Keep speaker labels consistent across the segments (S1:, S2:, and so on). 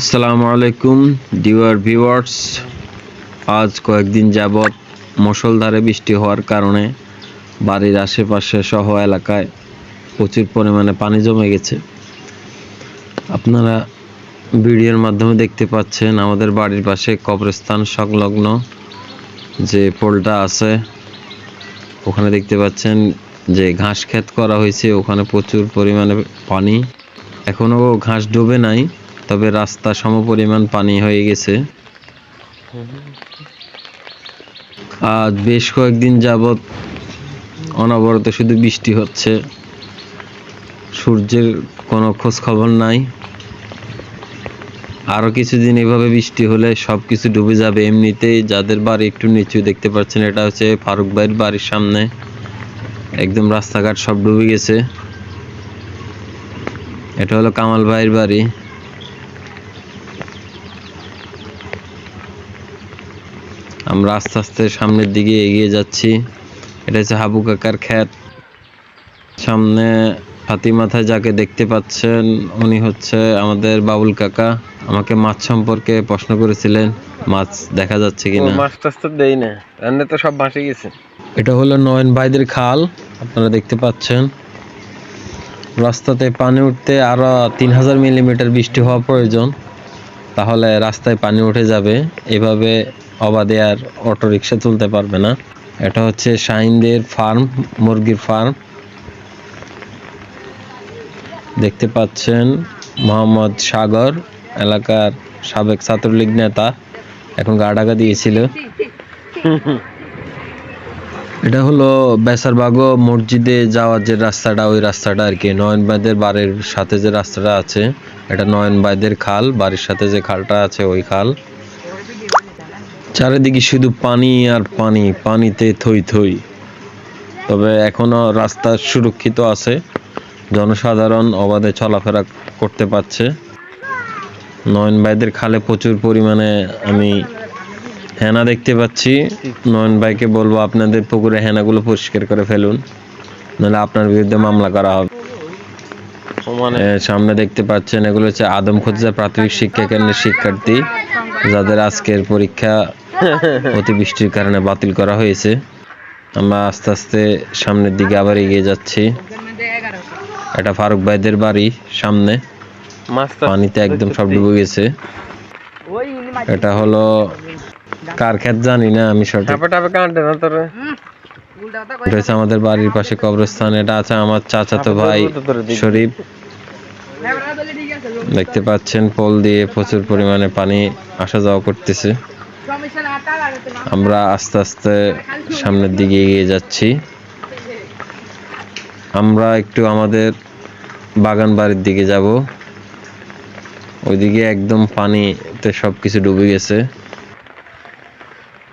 S1: আসসালামু আলাইকুম ডিওয়ার ভিউয়ার্স আজ কয়েকদিন যাবৎ মুষলধারে বৃষ্টি হওয়ার কারণে বাড়ির আশেপাশে সহ এলাকায় প্রচুর পরিমাণে পানি জমে গেছে। আপনারা ভিডিওর মাধ্যমে দেখতে পাচ্ছেন আমাদের বাড়ির পাশে কবরস্থান সংলগ্ন যে পোলটা আছে, ওখানে দেখতে পাচ্ছেন যে ঘাস ক্ষেত করা হয়েছে, ওখানে প্রচুর পরিমাণে পানি। এখনও ঘাস ডুবে নাই। তবে রাস্তা সমপরিমাণ পানি হয়ে গেছে। আজ বেশ কয়েকদিন যাবৎ অনবরত শুধু বৃষ্টি হচ্ছে। সূর্যের কোনো খোঁজ খবর নাই। আরও কিছুদিন এভাবে বৃষ্টি হলে সব কিছু ডুবে যাবে। এমনিতেই যাদের বাড়ি একটু নিচু দেখতে পাচ্ছেন, এটা হচ্ছে ফারুক ভাইয়ের বাড়ির সামনে। একদম রাস্তাঘাট সব ডুবে গেছে। এটা হলো কামাল ভাইয়ের বাড়ি। আমরা আস্তে আস্তে সামনের দিকে এগিয়ে যাচ্ছি। এটা হচ্ছে হাবু কাকার খ্যাত। সামনে হাতি মাথায় যাকে দেখতে পাচ্ছেন উনি হচ্ছে আমাদের বাবুল কাকা। আমাকে মাছ সম্পর্কে প্রশ্ন করেছিলেন মাছ দেখা যাচ্ছে কিনা।
S2: মাছ টাছ তো দেই না। রান্না তো সব ভাসে গেছে।
S1: এটা হলো নয়ন ভাইদের খাল আপনারা দেখতে পাচ্ছেন। রাস্তাতে পানি উঠতে আরও তিন হাজার মিলিমিটার বৃষ্টি হওয়া প্রয়োজন। তাহলে রাস্তায় পানি উঠে যাবে। এভাবে অবাধে আর অটো রিক্সা চলতে পারবে না। এটা হচ্ছে শাহিনদের ফার্ম, মুরগির ফার্ম। দেখতে পাচ্ছেন মোহাম্মদ সাগর, এলাকার সাবেক ছাত্রলীগ নেতা। এখন গা ঢাকা দিয়েছিল। এটা হলো বেসারবাগো মসজিদে যাওয়ার যে রাস্তাটা, ওই রাস্তাটা আর কি। নয়নবাইদের বাড়ির সাথে যে রাস্তাটা আছে, এটা নয়নবাইদের খাল, বাড়ির সাথে যে খালটা আছে, ওই খাল। চারিদিকে শুধু পানি আর পানি, পানিতে থই থই। তবে এখনও রাস্তা সুরক্ষিত আছে, জনসাধারণ অবাধে চলাফেরা করতে পারছে। নয়ন ভাইদের খালে প্রচুর পরিমাণে আমি হেনা দেখতে পাচ্ছি। নয়ন ভাইকে বলব, আপনাদের পুকুরে হেনাগুলো পরিষ্কার করে ফেলুন, নাহলে আপনার বিরুদ্ধে মামলা করা হবে। সামনে দেখতে পাচ্ছেন এগুলো হচ্ছে আদম খোঁজা প্রাথমিক শিক্ষা কেন্দ্রের শিক্ষার্থী যাদের আজকের পরীক্ষা অতিবৃষ্টির কারণে বাতিল করা হয়েছে। আমরা আস্তে আস্তে সামনের দিকে আবার এগিয়ে যাচ্ছি। এটা ফারুক ভাইদের বাড়ি সামনে। পানিতে একদম সব ডুবে গেছে। এটা হলো কার ক্ষেত জানি না আমি সঠিক। এটা হচ্ছে আমাদের বাড়ির পাশে কবরস্থান এটা আছে আমার চাচাতো ভাই শরীফ। দেখতে পাচ্ছেন পোল দিয়ে প্রচুর পরিমাণে পানি আসা যাওয়া করতেছে। আমরা আস্তে আস্তে সামনের দিকে এগিয়ে যাচ্ছি। আমরা একটু আমাদের বাগান বাড়ির দিকে যাব। ওইদিকে একদম পানিতে সবকিছু ডুবে গেছে।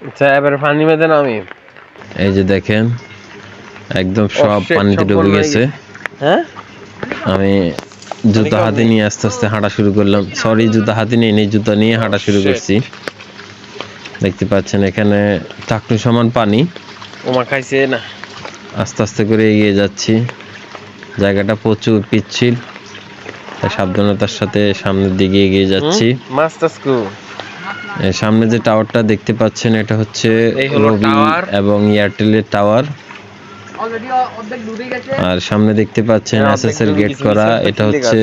S2: আচ্ছা এবার পানি মেদে নামি
S1: এই যে দেখেন একদম সব পানিতে ডুবে গেছে।
S2: হ্যাঁ?
S1: আমি জুতা হাতে নিয়ে আস্তে আস্তে হাঁটা শুরু করলাম। সরি জুতা হাতে নিয়ে নিয়ে জুতা নিয়ে হাঁটা শুরু করছি। দেখতে পাচ্ছেন এখানে চাকটু সমান পানি।
S2: ওমা খাইছে না।
S1: আস্তে আস্তে করে এগিয়ে যাচ্ছি। জায়গাটা প্রচুর পিচ্ছিল। সাবধানতার সাথে সামনের দিকে এগিয়ে যাচ্ছি। সামনে যে টাওয়ারটা দেখতে পাচ্ছেন এটা হচ্ছে রবি এবং এয়ারটেলের টাওয়ার আর সামনে দেখতে পাচ্ছেন
S2: হ্যাঁ,
S1: এসএস এর গেট করা। এটা হচ্ছে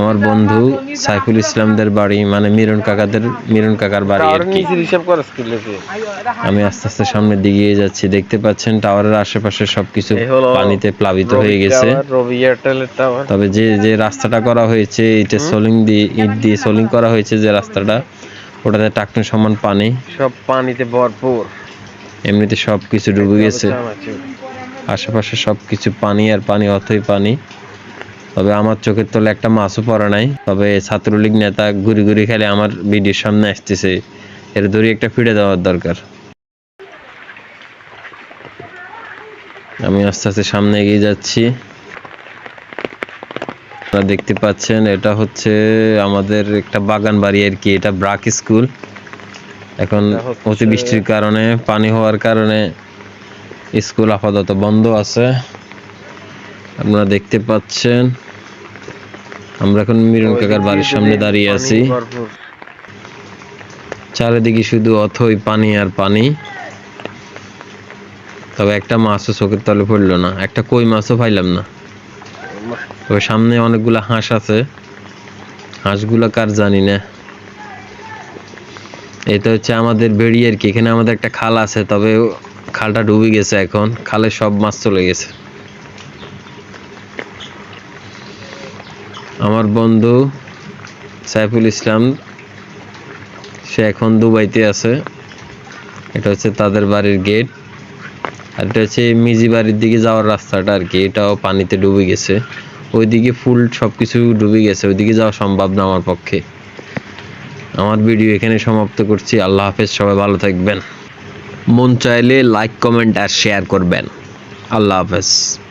S1: আমার বন্ধু সাইফুল ইসলামদের বাড়ি মানে মিরন কাকাদের মিরন কাকার বাড়ি আর কি। আমি আস্তে আস্তে সামনের দিকে যাচ্ছি। দেখতে পাচ্ছেন টাওয়ারের আশেপাশে সবকিছু পানিতে প্লাবিত হয়ে গেছে।
S2: রবি এয়ারটেলের টাওয়ার।
S1: তবে যে যে রাস্তাটা করা হয়েছে এটা সোলিং দিয়ে ইট দিয়ে সোলিং করা হয়েছে যে রাস্তাটা ওটাতে টাকটুন সমান পানি।
S2: সব পানিতে ভরপুর।
S1: এমনিতে সবকিছু ডুবে গেছে। আশেপাশে সবকিছু পানি আর পানি অথই পানি। তবে আমার চোখের তলে একটা মাছও পড়ে নাই। তবে ছাত্রলীগ নেতা ঘুরি ঘুরি খেলে আমার ভিডিওর সামনে আসতেছে। এর দড়ি একটা ফিরে দেওয়ার দরকার। আমি আস্তে আস্তে সামনে এগিয়ে যাচ্ছি। আপনারা দেখতে পাচ্ছেন এটা হচ্ছে আমাদের একটা বাগান বাড়ি আর কি। এটা ব্রাক স্কুল। এখন
S2: এটা হচ্ছে-
S1: অতিবৃষ্টির কারণে পানি হওয়ার কারণে স্কুল আপাতত বন্ধ আছে। আপনারা দেখতে পাচ্ছেন। আমরা এখন মিরন কাকার বাড়ির সামনে দাঁড়িয়ে আছি। চারিদিকে শুধু অথই পানি আর পানি। তবে একটা মাছও চোখের তলে পড়ল না। একটা কই মাছও পাইলাম না। তবে সামনে অনেকগুলা হাঁস আছে। হাঁসগুলা কার জানি না। এটা হচ্ছে আমাদের বেড়ি আর কি? এখানে আমাদের একটা খাল আছে তবে খালটা ডুবে গেছে এখন, খালে সব মাছ চলে গেছে। আমার বন্ধু সাইফুল ইসলাম, সে এখন দুবাইতে আছে। এটা হচ্ছে তাদের বাড়ির গেট। আর এটা হচ্ছে মিজি বাড়ির দিকে যাওয়ার রাস্তাটা আর কি এটাও পানিতে ডুবে গেছে। ওইদিকে ফুল সবকিছু ডুবে গেছে, ওইদিকে যাওয়া সম্ভব না আমার পক্ষে। আমার ভিডিও এখানে সমাপ্ত করছি, আল্লাহ হাফেজ, সবাই ভালো থাকবেন। মন চাইলে লাইক কমেন্ট আর শেয়ার করবেন। আল্লাহ হাফেজ।